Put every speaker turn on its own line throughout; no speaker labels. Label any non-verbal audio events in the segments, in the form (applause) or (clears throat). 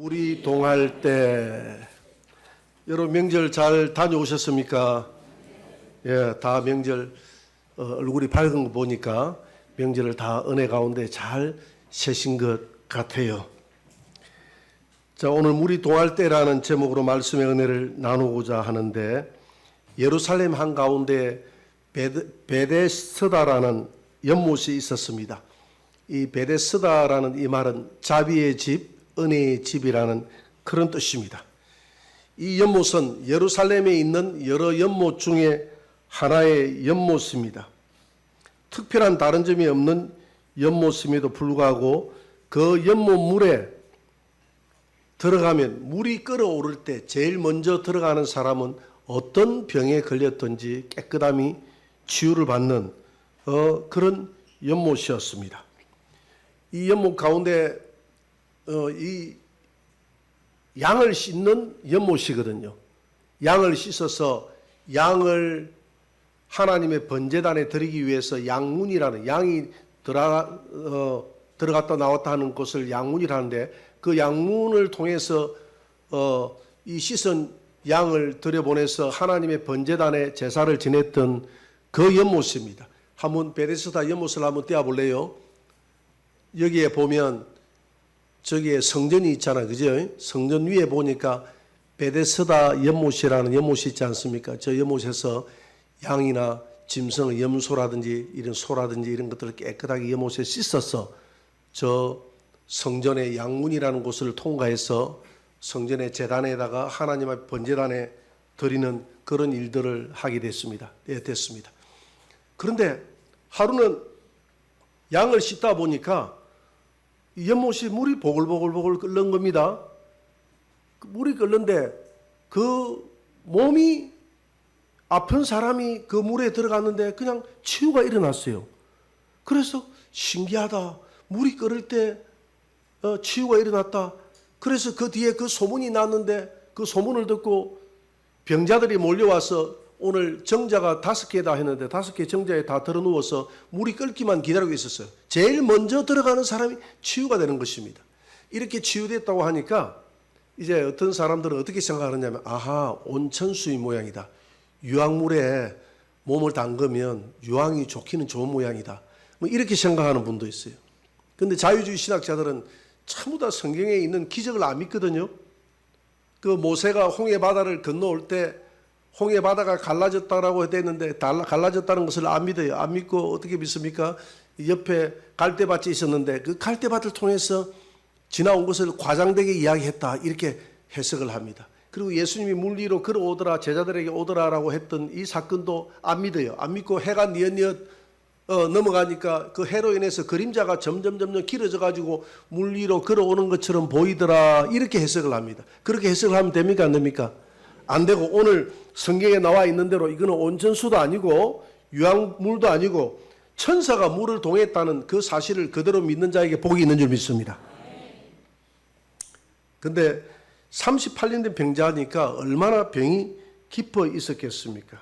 물이 동할 때 여러분 명절 잘 다녀오셨습니까? 예, 다 명절 어, 얼굴이 밝은 거 보니까 명절을 다 은혜 가운데 잘 세신 것 같아요. 자, 오늘 물이 동할 때라는 제목으로 말씀의 은혜를 나누고자 하는데 예루살렘 한 가운데 베데, 베데스다라는 연못이 있었습니다. 이 베데스다라는 이 말은 자비의 집, 은혜의 집이라는 그런 뜻입니다. 이 연못은 예루살렘에 있는 여러 연못 중에 하나의 연못입니다. 특별한 다른 점이 없는 연못임에도 불구하고 그 연못 물에 들어가면 물이 끓어오를 때 제일 먼저 들어가는 사람은 어떤 병에 걸렸든지 깨끗함이 치유를 받는 어, 그런 연못이었습니다. 이 연못 가운데 어, 이 양을 씻는 연못이거든요. 양을 씻어서 양을 하나님의 번제단에 드리기 위해서 양문이라는 양이 들어가, 어, 들어갔다 나왔다 하는 것을 양문이라는데 그 양문을 통해서 어, 이 씻은 양을 들여보내서 하나님의 번제단에 제사를 지냈던 그 연못입니다. 한번 베데스다 연못을 한번 떼어볼래요? 여기에 보면 저기에 성전이 있잖아요. 그죠? 성전 위에 보니까 베데스다 연못이라는 연못이 있지 않습니까? 저 연못에서 양이나 짐승, 염소라든지 이런 소라든지 이런 것들을 깨끗하게 연못에 씻어서 저 성전의 양문이라는 곳을 통과해서 성전의 재단에다가 하나님의 번제단에 드리는 그런 일들을 하게 됐습니다. 예, 됐습니다. 그런데 하루는 양을 씻다 보니까 이 연못이 물이 보글보글보글 끓는 겁니다. 그 물이 끓는데 그 몸이 아픈 사람이 그 물에 들어갔는데 그냥 치유가 일어났어요. 그래서 신기하다. 물이 끓을 때 어, 치유가 일어났다. 그래서 그 뒤에 그 소문이 났는데 그 소문을 듣고 병자들이 몰려와서 오늘 정자가 다섯 개다 했는데 다섯 개 정자에 다 들어 누워서 물이 끓기만 기다리고 있었어요. 제일 먼저 들어가는 사람이 치유가 되는 것입니다. 이렇게 치유됐다고 하니까 이제 어떤 사람들은 어떻게 생각하느냐면 아하 온천수의 모양이다. 유황물에 몸을 담그면 유황이 좋기는 좋은 모양이다. 뭐 이렇게 생각하는 분도 있어요. 근데 자유주의 신학자들은 전부 다 성경에 있는 기적을 안 믿거든요. 그 모세가 홍해 바다를 건너올 때 홍해 바다가 갈라졌다라고 했는데 갈라졌다는 것을 안 믿어요. 안 믿고 어떻게 믿습니까? 옆에 갈대밭이 있었는데 그 갈대밭을 통해서 지나온 것을 과장되게 이야기했다. 이렇게 해석을 합니다. 그리고 예수님이 물 위로 걸어오더라 제자들에게 오더라라고 했던 이 사건도 안 믿어요. 안 믿고 해가 뉘엿뉘엿 어, 넘어가니까 그 해로 인해서 그림자가 점점 점점 길어져 가지고 물 위로 걸어오는 것처럼 보이더라 이렇게 해석을 합니다. 그렇게 해석을 하면 됩니까 안 됩니까? 안 되고 오늘 성경에 나와 있는 대로 이거는 온천수도 아니고 유황물도 아니고 천사가 물을 동했다는 그 사실을 그대로 믿는 자에게 복이 있는 줄 믿습니다. 근데 38년 된 병자니까 얼마나 병이 깊어 있었겠습니까?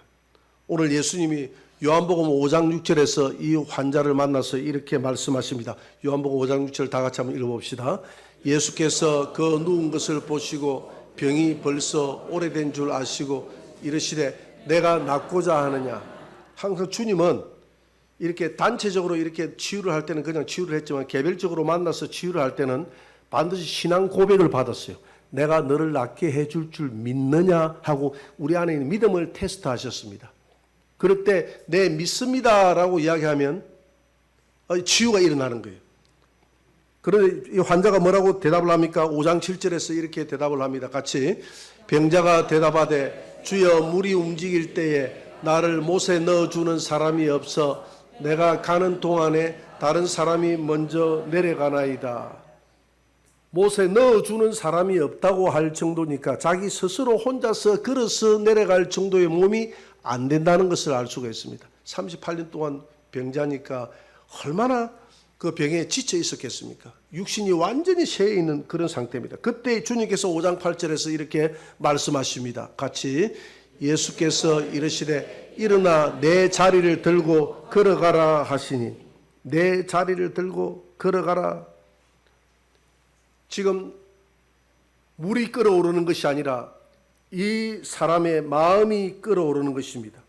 오늘 예수님이 요한복음 5장 6절에서 이 환자를 만나서 이렇게 말씀하십니다. 요한복음 5장 6절 다 같이 한번 읽어봅시다. 예수께서 그 누운 것을 보시고 병이 벌써 오래된 줄 아시고 이르시되 내가 낫고자 하느냐. 항상 주님은 이렇게 단체적으로 이렇게 치유를 할 때는 그냥 치유를 했지만 개별적으로 만나서 치유를 할 때는 반드시 신앙 고백을 받았어요. 내가 너를 낫게 해줄 줄 믿느냐 하고 우리 안에 있는 믿음을 테스트하셨습니다. 그럴 때네 믿습니다라고 이야기하면 어, 치유가 일어나는 거예요. 그런데 이 환자가 뭐라고 대답을 합니까? 5장 7절에서 이렇게 대답을 합니다. 같이 병자가 대답하되 주여 물이 움직일 때에 나를 못에 넣어주는 사람이 없어 내가 가는 동안에 다른 사람이 먼저 내려가나이다. 못에 넣어주는 사람이 없다고 할 정도니까 자기 스스로 혼자서 걸어서 내려갈 정도의 몸이 안 된다는 것을 알 수가 있습니다. 38년 동안 병자니까 얼마나 그 병에 지쳐 있었겠습니까? 육신이 완전히 쇠해 있는 그런 상태입니다. 그때 주님께서 5장 8절에서 이렇게 말씀하십니다. 같이 예수께서 이르시되 일어나 내 자리를 들고 걸어가라 하시니 내 자리를 들고 걸어가라 지금 물이 끓어오르는 것이 아니라 이 사람의 마음이 끓어오르는 것입니다.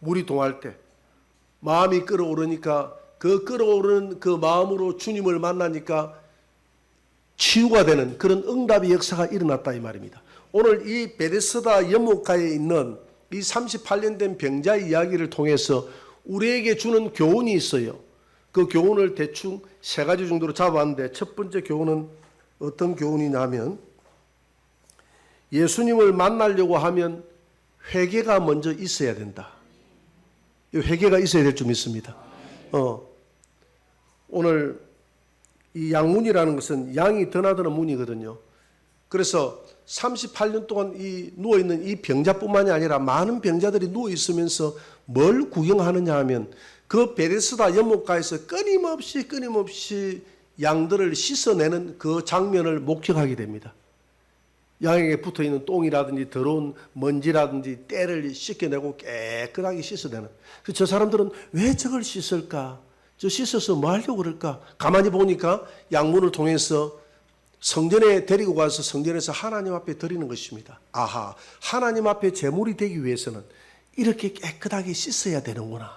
물이 동할 때 마음이 끓어오르니까 그 끓어오르는 그 마음으로 주님을 만나니까 치유가 되는 그런 응답의 역사가 일어났다 이 말입니다. 오늘 이 베데스다 연못가에 있는 이 38년 된 병자의 이야기를 통해서 우리에게 주는 교훈이 있어요. 그 교훈을 대충 세 가지 정도로 잡아봤는데 첫 번째 교훈은 어떤 교훈이냐면 예수님을 만나려고 하면 회개가 먼저 있어야 된다. 이 회개가 있어야 될 줄 믿습니다. 어, 오늘 이 양문이라는 것은 양이 드나드는 문이거든요. 그래서 38년 동안 이 누워 있는 이 병자뿐만이 아니라 많은 병자들이 누워 있으면서 뭘 구경하느냐 하면 그 베레스다 연못가에서 끊임없이 끊임없이 양들을 씻어내는 그 장면을 목격하게 됩니다. 양에게 붙어 있는 똥이라든지 더러운 먼지라든지 때를 씻겨내고 깨끗하게 씻어내는. 그래서 저 사람들은 왜 저걸 씻을까? 저 씻어서 뭐 하려고 그럴까? 가만히 보니까 양문을 통해서 성전에 데리고 가서 성전에서 하나님 앞에 드리는 것입니다. 아하, 하나님 앞에 제물이 되기 위해서는 이렇게 깨끗하게 씻어야 되는구나.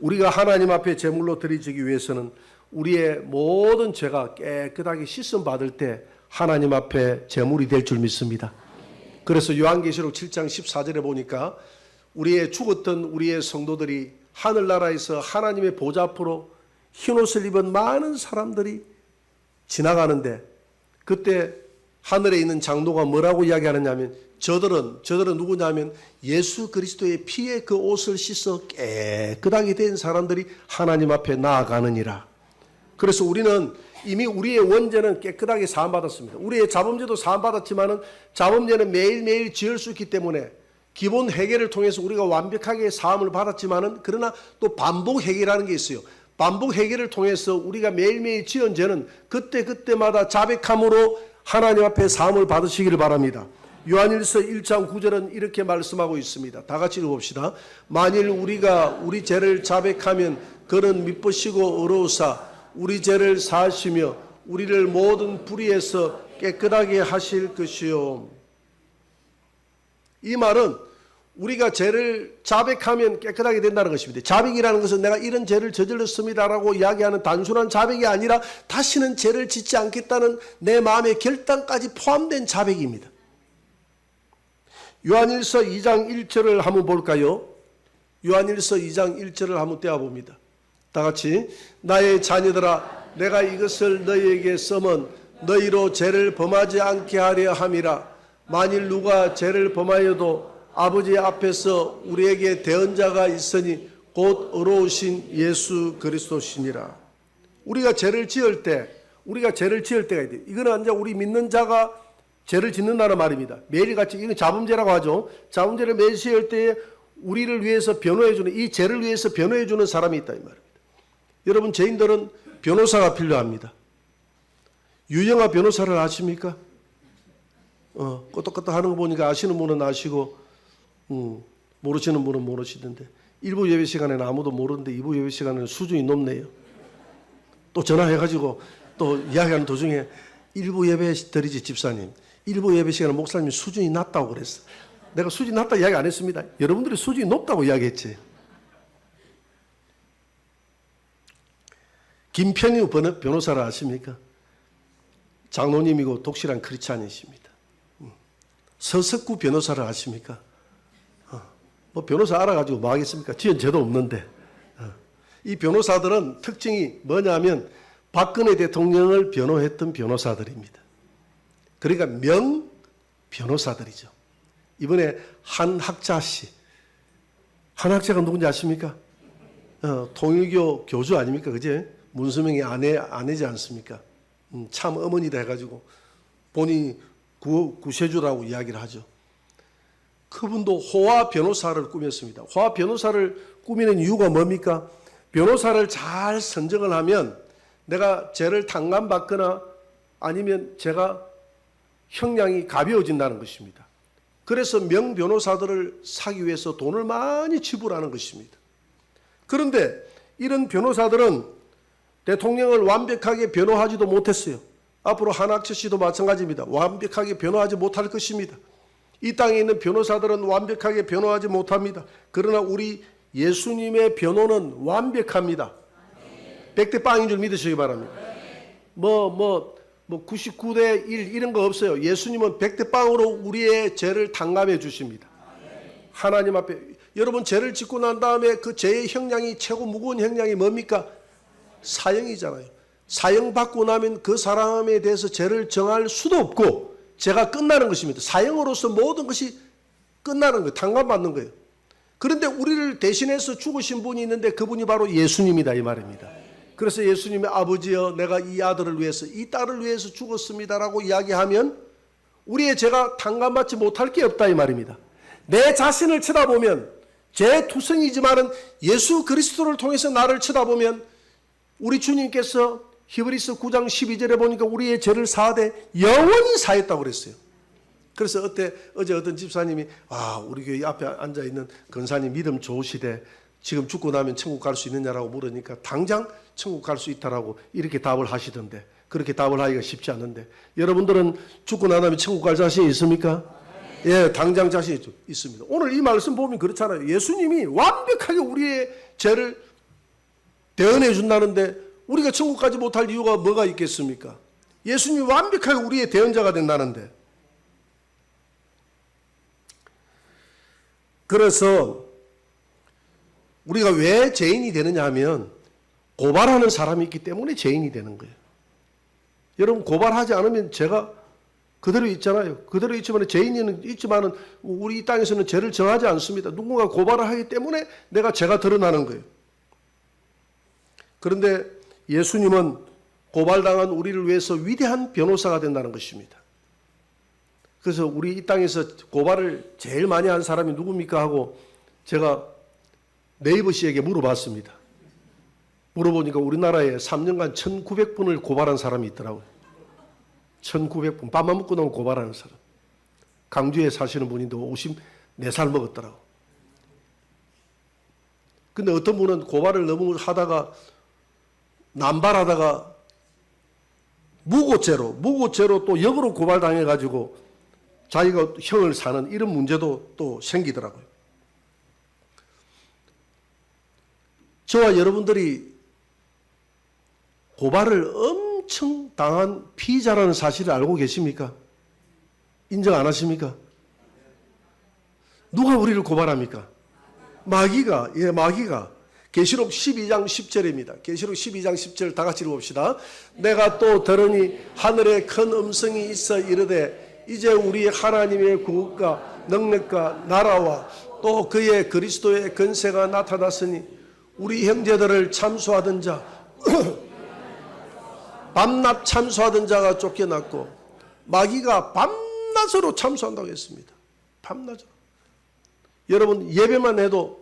우리가 하나님 앞에 제물로 드리기 위해서는 우리의 모든 죄가 깨끗하게 씻음 받을 때 하나님 앞에 제물이 될 줄 믿습니다. 그래서 요한계시록 7장 14절에 보니까 우리의 죽었던 우리의 성도들이 하늘나라에서 하나님의 보좌 앞으로 흰옷을 입은 많은 사람들이 지나가는데 그때 하늘에 있는 장로가 뭐라고 이야기하느냐면 저들은 저들은 누구냐면 예수 그리스도의 피에 그 옷을 씻어 깨끗하게 된 사람들이 하나님 앞에 나아가느니라. 그래서 우리는 이미 우리의 원죄는 깨끗하게 사함 받았습니다. 우리의 자범죄도 사함 받았지만은 자범죄는 매일매일 지을 수 있기 때문에 기본 회개를 통해서 우리가 완벽하게 사함을 받았지만은 그러나 또 반복 회개라는 게 있어요. 반복 회개를 통해서 우리가 매일매일 지은 죄는 그때 그때마다 자백함으로 하나님 앞에 사함을 받으시기를 바랍니다. 요한일서 1장 9절은 이렇게 말씀하고 있습니다. 다 같이 읽어봅시다. 만일 우리가 우리 죄를 자백하면 그는 미쁘시고 어로우사 우리 죄를 사하시며 우리를 모든 불의에서 깨끗하게 하실 것이요. 이 말은 우리가 죄를 자백하면 깨끗하게 된다는 것입니다. 자백이라는 것은 내가 이런 죄를 저질렀습니다라고 이야기하는 단순한 자백이 아니라 다시는 죄를 짓지 않겠다는 내 마음의 결단까지 포함된 자백입니다. 요한일서 2장 1절을 한번 볼까요? 요한일서 2장 1절을 한번 떼어 봅니다. 다 같이 나의 자녀들아 내가 이것을 너희에게 써면 너희로 죄를 범하지 않게 하려 함이라 만일 누가 죄를 범하여도 아버지 앞에서 우리에게 대언자가 있으니 곧 어로우신 예수 그리스도시니라. 우리가 죄를 지을 때 우리가 죄를 지을 때가 있대. 이거는 이제 우리 믿는 자가 죄를 짓는다는 말입니다. 매일같이 이건 자범죄라고 하죠. 자범죄를 매일 지을 때에 우리를 위해서 변호해주는 이 죄를 위해서 변호해주는 사람이 있다 이 말입니다. 여러분 죄인들은 변호사가 필요합니다. 유영아 변호사를 아십니까? 어, 끄떡끄떡 하는 거 보니까 아시는 분은 아시고, 음, 모르시는 분은 모르시던데. 일부 예배 시간에는 아무도 모르는데 이부 예배 시간에는 수준이 높네요. 또 전화해가지고 또 이야기하는 도중에 일부 예배 드리지 집사님. 일부 예배 시간에 목사님이 수준이 낮다고 그랬어. 내가 수준이 낮다 이야기 안 했습니다. 여러분들이 수준이 높다고 이야기했지. 김평유 변호사를 아십니까? 장로님이고 독실한 크리스찬이십니다. 음. 서석구 변호사를 아십니까? 어, 뭐 변호사 알아가지고 뭐 하겠습니까? 지은 죄도 없는데. 어. 이 변호사들은 특징이 뭐냐면 박근혜 대통령을 변호했던 변호사들입니다. 그러니까 명 변호사들이죠. 이번에 한 학자 씨, 한 학자가 누군지 아십니까? 어, 통일교 교주 아닙니까? 그제? 문수명이 아내, 아내지 않습니까? 음, 참 어머니다 해가지고 본인이 구, 구세주라고 이야기를 하죠. 그분도 호화 변호사를 꾸몄습니다. 호화 변호사를 꾸미는 이유가 뭡니까? 변호사를 잘 선정을 하면 내가 죄를 탕감받거나 아니면 제가 형량이 가벼워진다는 것입니다. 그래서 명 변호사들을 사기 위해서 돈을 많이 지불하는 것입니다. 그런데 이런 변호사들은 대통령을 완벽하게 변호하지도 못했어요. 앞으로 한학철 씨도 마찬가지입니다. 완벽하게 변호하지 못할 것입니다. 이 땅에 있는 변호사들은 완벽하게 변호하지 못합니다. 그러나 우리 예수님의 변호는 완벽합니다. 백대 빵인 줄 믿으시기 바랍니다. 뭐, 뭐, 뭐 99대 1 이런 거 없어요. 예수님은 백대 빵으로 우리의 죄를 탕감해 주십니다. 하나님 앞에 여러분 죄를 짓고 난 다음에 그 죄의 형량이 최고 무거운 형량이 뭡니까? 사형이잖아요. 사형 받고 나면 그 사람에 대해서 죄를 정할 수도 없고 죄가 끝나는 것입니다. 사형으로서 모든 것이 끝나는 거예요. 탕감받는 거예요. 그런데 우리를 대신해서 죽으신 분이 있는데 그분이 바로 예수님이다 이 말입니다. 그래서 예수님의 아버지여 내가 이 아들을 위해서 이 딸을 위해서 죽었습니다라고 이야기하면 우리의 죄가 탕감받지 못할 게 없다 이 말입니다. 내 자신을 쳐다보면 제 투성이지만은 예수 그리스도를 통해서 나를 쳐다보면 우리 주님께서 히브리서 9장 12절에 보니까 우리의 죄를 사하되 영원히 사했다고 그랬어요. 그래서 어때 어제 어떤 집사님이 아 우리 교회 앞에 앉아 있는 근사님 믿음 좋으시대 지금 죽고 나면 천국 갈 수 있느냐라고 물으니까 당장 천국 갈 수 있다라고 이렇게 답을 하시던데 그렇게 답을 하기가 쉽지 않은데 여러분들은 죽고 나면 천국 갈 자신이 있습니까? 예, 당장 자신이 있- 있습니다. 오늘 이 말씀 보면 그렇잖아요. 예수님이 완벽하게 우리의 죄를 대언해 준다는데 우리가 천국 가지 못할 이유가 뭐가 있겠습니까? 예수님이 완벽하게 우리의 대언자가 된다는데 그래서 우리가 왜 죄인이 되느냐 하면 고발하는 사람이 있기 때문에 죄인이 되는 거예요. 여러분 고발하지 않으면 죄가 그대로 있잖아요. 그대로 있지만 죄인은 있지만은 우리 이 땅에서는 죄를 정하지 않습니다. 누군가 고발을 하기 때문에 내가 죄가 드러나는 거예요. 그런데 예수님은 고발당한 우리를 위해서 위대한 변호사가 된다는 것입니다. 그래서 우리 이 땅에서 고발을 제일 많이 한 사람이 누굽니까 하고 제가 네이버 씨에게 물어봤습니다. 물어보니까 우리나라에 3년간 1900분을 고발한 사람이 있더라고요. 1900분. 밥만 먹고 나면 고발하는 사람. 강주에 사시는 분인데 54살 먹었더라고. 근데 어떤 분은 고발을 너무 하다가 남발하다가 무고죄로, 무고죄로 또 역으로 고발당해가지고 자기가 형을 사는 이런 문제도 또 생기더라고요. 저와 여러분들이 고발을 엄청 당한 피의자라는 사실을 알고 계십니까? 인정 안 하십니까? 누가 우리를 고발합니까? 마귀가, 예, 마귀가. 계시록 12장 10절입니다. 계시록 12장 10절 다 같이 읽어봅시다. 내가 또 들으니 하늘에 큰 음성이 있어 이르되 이제 우리 하나님의 국과 능력과 나라와 또 그의 그리스도의 근세가 나타났으니 우리 형제들을 참수하던 자 (clears throat) 밤낮 참수하던 자가 쫓겨났고 마귀가 밤낮으로 참수한다고 했습니다. 밤낮으로. 여러분 예배만 해도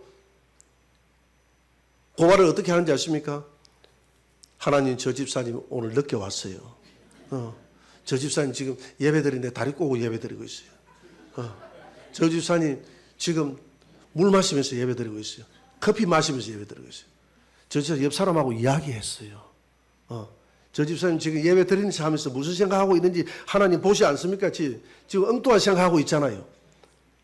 고발을 어떻게 하는지 아십니까? 하나님 저 집사님 오늘 늦게 왔어요. 어, 저 집사님 지금 예배드리는데 다리 꼬고 예배드리고 있어요. 어, 저 집사님 지금 물 마시면서 예배드리고 있어요. 커피 마시면서 예배드리고 있어요. 저 집사 옆 사람하고 이야기했어요. 어, 저 집사님 지금 예배 드리는 차 하면서 무슨 생각하고 있는지 하나님 보시 않습니까? 지- 지금 엉뚱한 생각하고 있잖아요.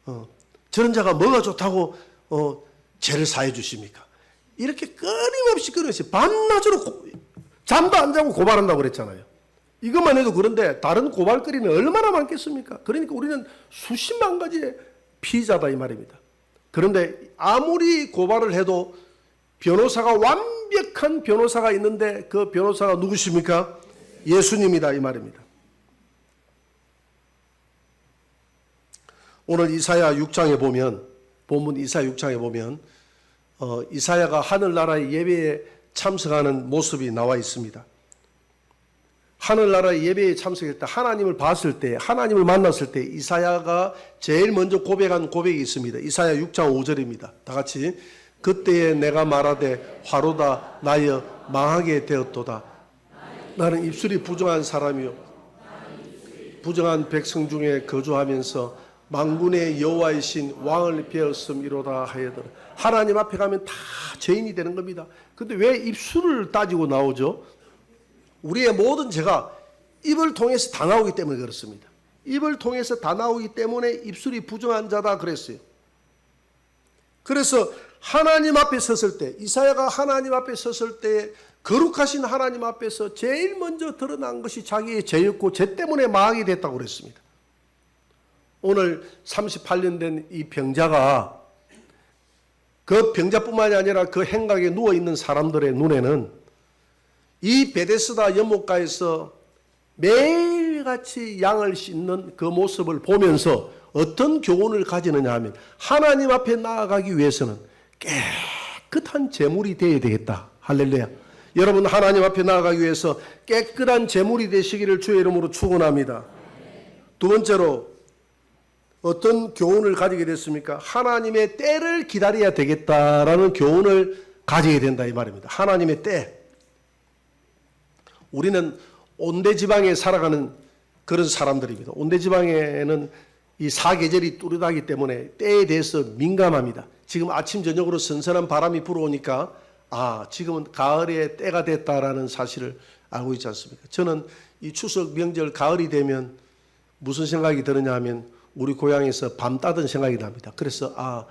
어, 저런 자가 뭐가 좋다고 어, 죄를 사해 주십니까? 이렇게 끊임없이 끊임없이 밤낮으로 고- 잠도 안 자고 고발한다고 그랬잖아요. 이것만 해도 그런데 다른 고발거리는 얼마나 많겠습니까? 그러니까 우리는 수십만 가지의 피의자다 이 말입니다. 그런데 아무리 고발을 해도 변호사가 완벽한 변호사가 있는데 그 변호사가 누구십니까? 예수님이다 이 말입니다. 오늘 이사야 6장에 보면 본문 이사야 6장에 보면 어, 이사야가 하늘나라의 예배에 참석하는 모습이 나와 있습니다. 하늘나라의 예배에 참석할 때 하나님을 봤을 때 하나님을 만났을 때 이사야가 제일 먼저 고백한 고백이 있습니다. 이사야 6장 5절입니다. 다 같이 그때에 내가 말하되 화로다 나여 망하게 되었도다. 나는 입술이 부정한 사람이요 부정한 백성 중에 거주하면서 망군의 여호와이신 왕을 배웠음이로다 하여더라. 하나님 앞에 가면 다 죄인이 되는 겁니다. 근데 왜 입술을 따지고 나오죠? 우리의 모든 죄가 입을 통해서 다 나오기 때문에 그렇습니다. 입을 통해서 다 나오기 때문에 입술이 부정한 자다 그랬어요. 그래서 하나님 앞에 섰을 때 이사야가 하나님 앞에 섰을 때 거룩하신 하나님 앞에서 제일 먼저 드러난 것이 자기의 죄였고 죄 때문에 망하게 됐다고 그랬습니다. 오늘 38년 된 이 병자가 그 병자뿐만이 아니라 그 행각에 누워 있는 사람들의 눈에는 이 베데스다 연못가에서 매일같이 양을 씻는 그 모습을 보면서 어떤 교훈을 가지느냐 하면 하나님 앞에 나아가기 위해서는 깨끗한 제물이 되어야 되겠다. 할렐루야. 여러분 하나님 앞에 나아가기 위해서 깨끗한 제물이 되시기를 주의 이름으로 축원합니다. 두 번째로 어떤 교훈을 가지게 됐습니까? 하나님의 때를 기다려야 되겠다라는 교훈을 가지게 된다 이 말입니다. 하나님의 때. 우리는 온대 지방에 살아가는 그런 사람들입니다. 온대 지방에는 이 사계절이 뚜렷하기 때문에 때에 대해서 민감합니다. 지금 아침 저녁으로 선선한 바람이 불어오니까 아 지금은 가을의 때가 됐다라는 사실을 알고 있지 않습니까? 저는 이 추석 명절 가을이 되면 무슨 생각이 드느냐 하면 우리 고향에서 밤 따던 생각이 납니다. 그래서 아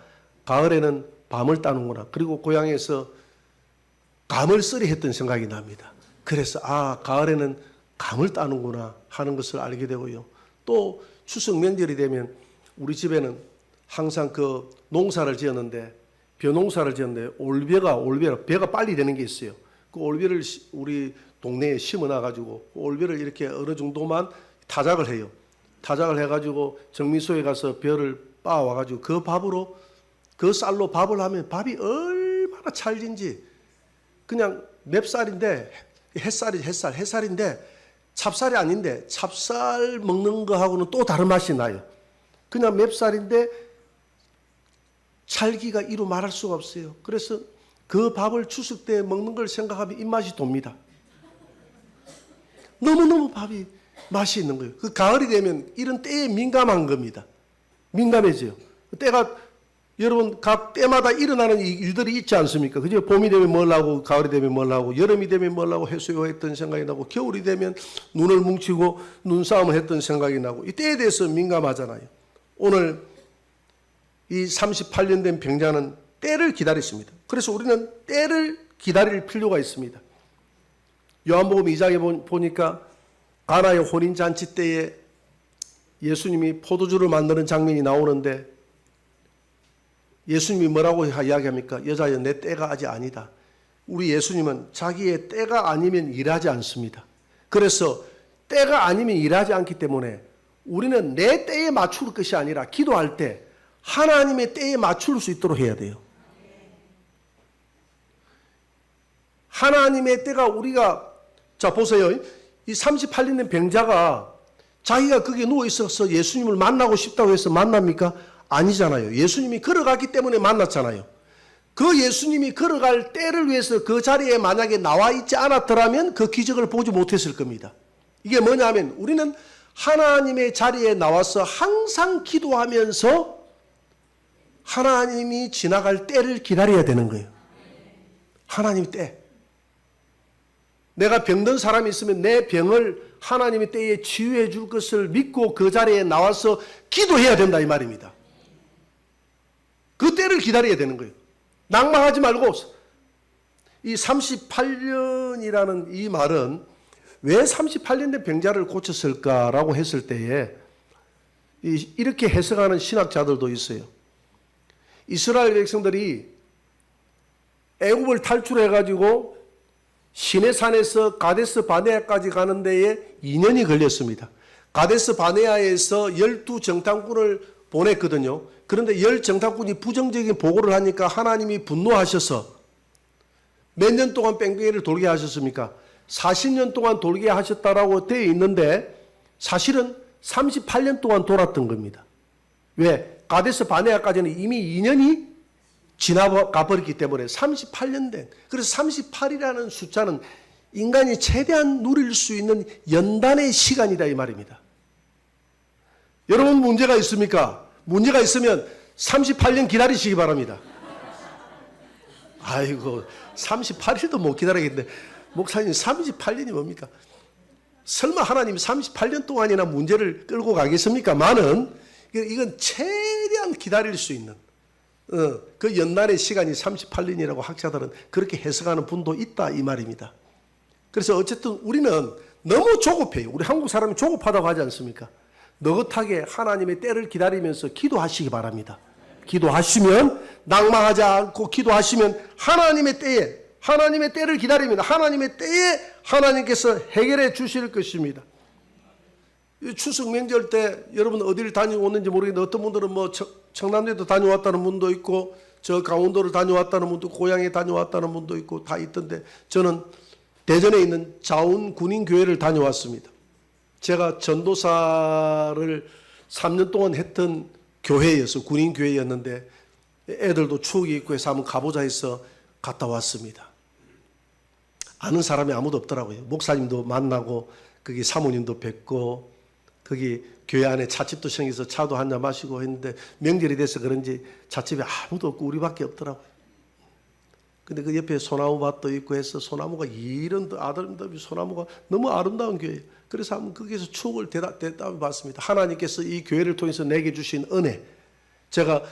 가을에는 밤을 따는구나. 그리고 고향에서 감을 쓰리 했던 생각이 납니다. 그래서 아 가을에는 감을 따는구나 하는 것을 알게 되고요. 또 추석 명절이 되면 우리 집에는 항상 그 농사를 지었는데 벼농사를 지었는데 올벼가 올벼 벼가 빨리 되는 게 있어요. 그 올벼를 시- 우리 동네에 심어놔 가지고 그 올벼를 이렇게 어느 정도만 타작을 해요. 타작을 해가지고 정미소에 가서 벼를 빻아와 가지고 그 밥으로 그 쌀로 밥을 하면 밥이 얼마나 찰진지 그냥 맵쌀인데 햇살이 햇살 햇살인데 찹쌀이 아닌데 찹쌀 먹는 거하고는 또 다른 맛이 나요. 그냥 맵쌀인데 찰기가 이루 말할 수가 없어요. 그래서 그 밥을 추석 때 먹는 걸 생각하면 입맛이 돕니다. 너무너무 밥이 맛이 있는 거예요. 그 가을이 되면 이런 때에 민감한 겁니다. 민감해져요. 때가 여러분 각 때마다 일어나는 이 일들이 있지 않습니까? 그죠? 봄이 되면 뭘 하고 가을이 되면 뭘 하고 여름이 되면 뭘 하고 해수욕했던 생각이 나고 겨울이 되면 눈을 뭉치고 눈싸움을 했던 생각이 나고 이 때에 대해서 민감하잖아요. 오늘 이 38년 된 병자는 때를 기다렸습니다. 그래서 우리는 때를 기다릴 필요가 있습니다. 요한복음 2장에 보니까 가나의 혼인 잔치 때에 예수님이 포도주를 만드는 장면이 나오는데 예수님이 뭐라고 이야기합니까? 여자여 내 때가 아직 아니다. 우리 예수님은 자기의 때가 아니면 일하지 않습니다. 그래서 때가 아니면 일하지 않기 때문에 우리는 내 때에 맞출 것이 아니라 기도할 때 하나님의 때에 맞출 수 있도록 해야 돼요. 하나님의 때가 우리가 자 보세요. 이 38년 된 병자가 자기가 거기에 누워 있어서 예수님을 만나고 싶다고 해서 만납니까? 아니잖아요. 예수님이 걸어갔기 때문에 만났잖아요. 그 예수님이 걸어갈 때를 위해서 그 자리에 만약에 나와 있지 않았더라면 그 기적을 보지 못했을 겁니다. 이게 뭐냐 하면 우리는 하나님의 자리에 나와서 항상 기도하면서 하나님이 지나갈 때를 기다려야 되는 거예요. 하나님 때. 내가 병든 사람이 있으면 내 병을 하나님의 때에 치유해 줄 것을 믿고 그 자리에 나와서 기도해야 된다 이 말입니다. 그 때를 기다려야 되는 거예요. 낭망하지 말고 이 38년이라는 이 말은 왜 38년 된 병자를 고쳤을까라고 했을 때에 이- 이렇게 해석하는 신학자들도 있어요. 이스라엘 백성들이 애굽을 탈출해 가지고 시내산에서 가데스 바네아까지 가는 데에 2년이 걸렸습니다. 가데스 바네아에서 열두 정탐꾼을 보냈거든요. 그런데 열 정탐꾼이 부정적인 보고를 하니까 하나님이 분노하셔서 몇 년 동안 뺑뺑이를 돌게 하셨습니까? 40년 동안 돌게 하셨다라고 되어 있는데 사실은 38년 동안 돌았던 겁니다. 왜? 가데스 바네아까지는 이미 2년이 지나가 버렸기 때문에 38년 된 그래서 38이라는 숫자는 인간이 최대한 누릴 수 있는 연단의 시간이다 이 말입니다. 여러분 문제가 있습니까? 문제가 있으면 38년 기다리시기 바랍니다. 아이고 38일도 못 기다리겠는데 목사님 38년이 뭡니까? 설마 하나님이 38년 동안이나 문제를 끌고 가겠습니까? 많은 이건 최대한 기다릴 수 있는 어, 그 연날의 시간이 38년이라고 학자들은 그렇게 해석하는 분도 있다 이 말입니다. 그래서 어쨌든 우리는 너무 조급해요. 우리 한국 사람이 조급하다고 하지 않습니까? 느긋하게 하나님의 때를 기다리면서 기도하시기 바랍니다. 기도하시면 낭망하지 않고 기도하시면 하나님의 때에 하나님의 때를 기다리면 하나님의 때에 하나님께서 해결해 주실 것입니다. 이 추석 명절 때 여러분 어디를 다녀오는지 모르겠는데 어떤 분들은 뭐 청- 청남대도 다녀왔다는 분도 있고 저 강원도를 다녀왔다는 분도 고향에 다녀왔다는 분도 있고 다 있던데 저는 대전에 있는 자운 군인 교회를 다녀왔습니다. 제가 전도사를 3년 동안 했던 교회여서 군인 교회였는데 애들도 추억이 있고 해서 한번 가보자 해서 갔다 왔습니다. 아는 사람이 아무도 없더라고요. 목사님도 만나고 거기 사모님도 뵙고 거기 교회 안에 찻집도 생겨서 차도 한 잔 마시고 했는데 명절이 돼서 그런지 찻집에 아무도 없고 우리밖에 없더라고요. 근데 그 옆에 소나무 밭도 있고 해서 소나무가 이런 아름다운 소나무가 너무 아름다운 교회예요. 그래서 한번 거기서 추억을 대답, 대답해 봤습니다. 하나님께서 이 교회를 통해서 내게 주신 은혜. 제가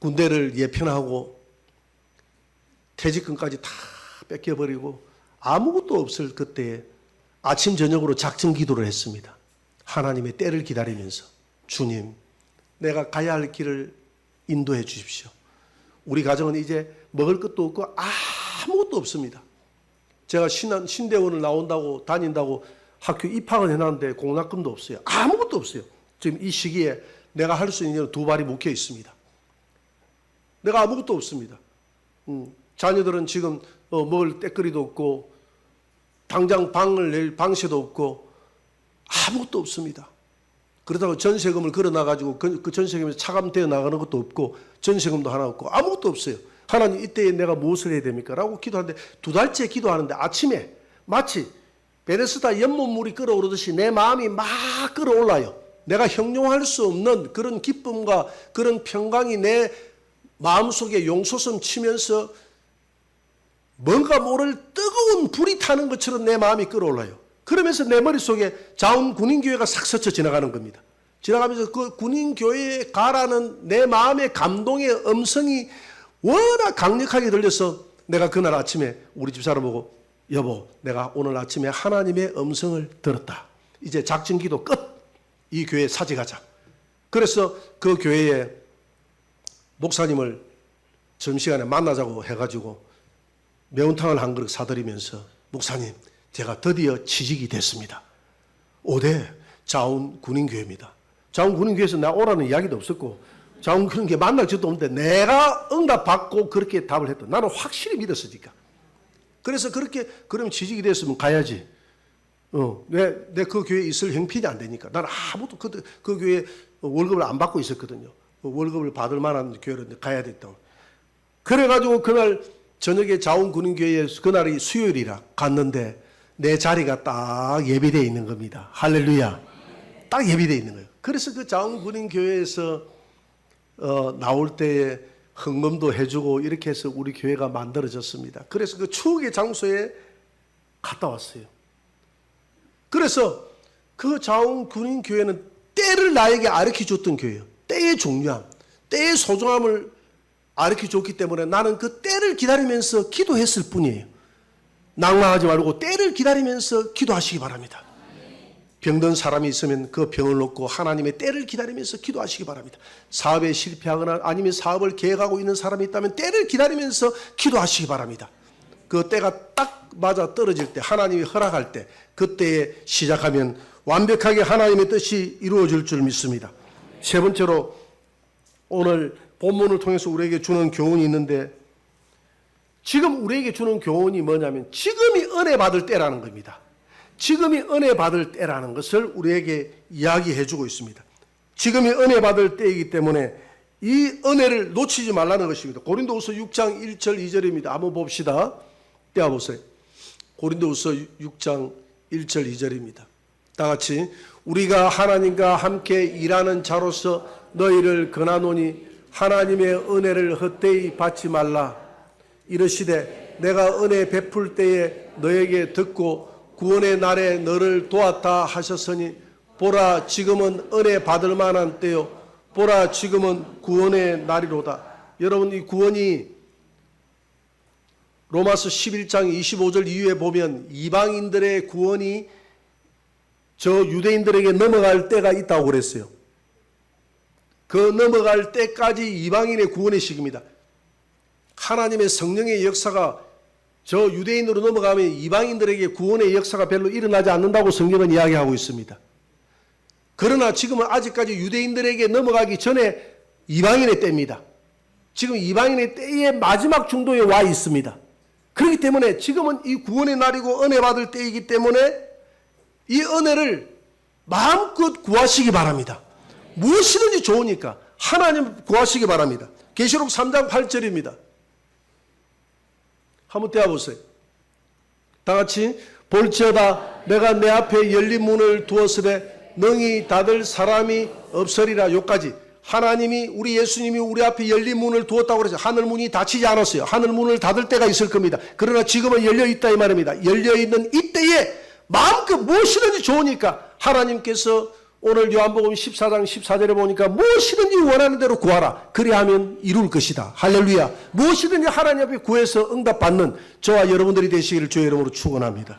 군대를 예편하고 퇴직금까지 다 뺏겨버리고 아무것도 없을 그때에 아침 저녁으로 작정 기도를 했습니다. 하나님의 때를 기다리면서 주님 내가 가야 할 길을 인도해 주십시오. 우리 가정은 이제 먹을 것도 없고 아무것도 없습니다. 제가 신한, 신대원을 나온다고 다닌다고 학교 입학을 해놨는데 공락금도 없어요. 아무것도 없어요. 지금 이 시기에 내가 할 수 있는 두 발이 묶여 있습니다. 내가 아무것도 없습니다. 음, 자녀들은 지금 어, 먹을 때거리도 없고 당장 방을 낼 방세도 없고 아무것도 없습니다. 그러다가 전세금을 걸어놔 가지고 그, 그 전세금에서 차감되어 나가는 것도 없고 전세금도 하나 없고 아무것도 없어요. 하나님 이때에 내가 무엇을 해야 됩니까? 라고 기도하는데 두 달째 기도하는데 아침에 마치 베네스다 연못물이 끓어오르듯이 내 마음이 막 끓어올라요. 내가 형용할 수 없는 그런 기쁨과 그런 평강이 내 마음속에 용솟음 치면서 뭔가 모를 뜨거운 불이 타는 것처럼 내 마음이 끌어올라요. 그러면서 내 머릿속에 자운 군인교회가 싹 스쳐 지나가는 겁니다. 지나가면서 그 군인교회에 가라는 내 마음의 감동의 음성이 워낙 강력하게 들려서 내가 그날 아침에 우리 집사람 보고 여보 내가 오늘 아침에 하나님의 음성을 들었다. 이제 작전기도 끝. 이 교회 사직하자. 그래서 그 교회에 목사님을 점심시간에 만나자고 해가지고 매운탕을 한 그릇 사드리면서 목사님 제가 드디어 취직이 됐습니다. 5대 자운 군인교회입니다. 자운 군인교회에서 나 오라는 이야기도 없었고 자운 군인교회 만날 적도 없는데 내가 응답 받고 그렇게 답을 했다. 나는 확실히 믿었으니까. 그래서 그렇게 그럼 취직이 됐으면 가야지. 어, 내, 내 그 교회에 있을 형편이 안 되니까. 나는 아무도 그, 그 교회에 월급을 안 받고 있었거든요. 월급을 받을 만한 교회로 가야 됐다고. 그래가지고 그날 저녁에 자원군인교회에 그날이 수요일이라 갔는데 내 자리가 딱 예비되어 있는 겁니다. 할렐루야. 딱 예비되어 있는 거예요. 그래서 그 자원군인교회에서 어, 나올 때에 헌금도 해주고 이렇게 해서 우리 교회가 만들어졌습니다. 그래서 그 추억의 장소에 갔다 왔어요. 그래서 그 자원군인교회는 때를 나에게 아르켜 줬던 교회예요. 때의 중요함, 때의 소중함을 아르켜 줬기 때문에 나는 그 때를 기다리면서 기도했을 뿐이에요. 낭망하지 말고 때를 기다리면서 기도하시기 바랍니다. 병든 사람이 있으면 그 병을 놓고 하나님의 때를 기다리면서 기도하시기 바랍니다. 사업에 실패하거나 아니면 사업을 계획하고 있는 사람이 있다면 때를 기다리면서 기도하시기 바랍니다. 그 때가 딱 맞아 떨어질 때 하나님이 허락할 때 그때에 시작하면 완벽하게 하나님의 뜻이 이루어질 줄 믿습니다. 세 번째로 오늘 본문을 통해서 우리에게 주는 교훈이 있는데 지금 우리에게 주는 교훈이 뭐냐면 지금이 은혜 받을 때라는 겁니다. 지금이 은혜 받을 때라는 것을 우리에게 이야기해 주고 있습니다. 지금이 은혜 받을 때이기 때문에 이 은혜를 놓치지 말라는 것입니다. 고린도후서 6장 1절 2절입니다. 한번 봅시다. 떼어 보세요. 고린도후서 6장 1절 2절입니다. 다 같이 우리가 하나님과 함께 일하는 자로서 너희를 권하노니 하나님의 은혜를 헛되이 받지 말라. 이르시되 내가 은혜 베풀 때에 너에게 듣고 구원의 날에 너를 도왔다 하셨으니 보라 지금은 은혜 받을 만한 때요 보라 지금은 구원의 날이로다. 여러분 이 구원이 로마서 11장 25절 이후에 보면 이방인들의 구원이 저 유대인들에게 넘어갈 때가 있다고 그랬어요. 그 넘어갈 때까지 이방인의 구원의 시기입니다. 하나님의 성령의 역사가 저 유대인으로 넘어가면 이방인들에게 구원의 역사가 별로 일어나지 않는다고 성경은 이야기하고 있습니다. 그러나 지금은 아직까지 유대인들에게 넘어가기 전에 이방인의 때입니다. 지금 이방인의 때의 마지막 중도에 와 있습니다. 그렇기 때문에 지금은 이 구원의 날이고 은혜 받을 때이기 때문에 이 은혜를 마음껏 구하시기 바랍니다. 무엇이든지 좋으니까 하나님 구하시기 바랍니다. 계시록 3장 8절입니다. 한번 떼어보세요. 다 같이 볼지어다 내가 내 앞에 열린 문을 두었으되 능히 닫을 사람이 없으리라 요까지 하나님이 우리 예수님이 우리 앞에 열린 문을 두었다고 그래서 하늘 문이 닫히지 않았어요. 하늘 문을 닫을 때가 있을 겁니다. 그러나 지금은 열려 있다 이 말입니다. 열려 있는 이때에 마음껏 무엇이든지 좋으니까 하나님께서 오늘 요한복음 14장 14절에 보니까 무엇이든지 원하는 대로 구하라. 그리하면 이룰 것이다. 할렐루야. 무엇이든지 하나님 앞에 구해서 응답받는 저와 여러분들이 되시기를 주의 이름으로 축원합니다.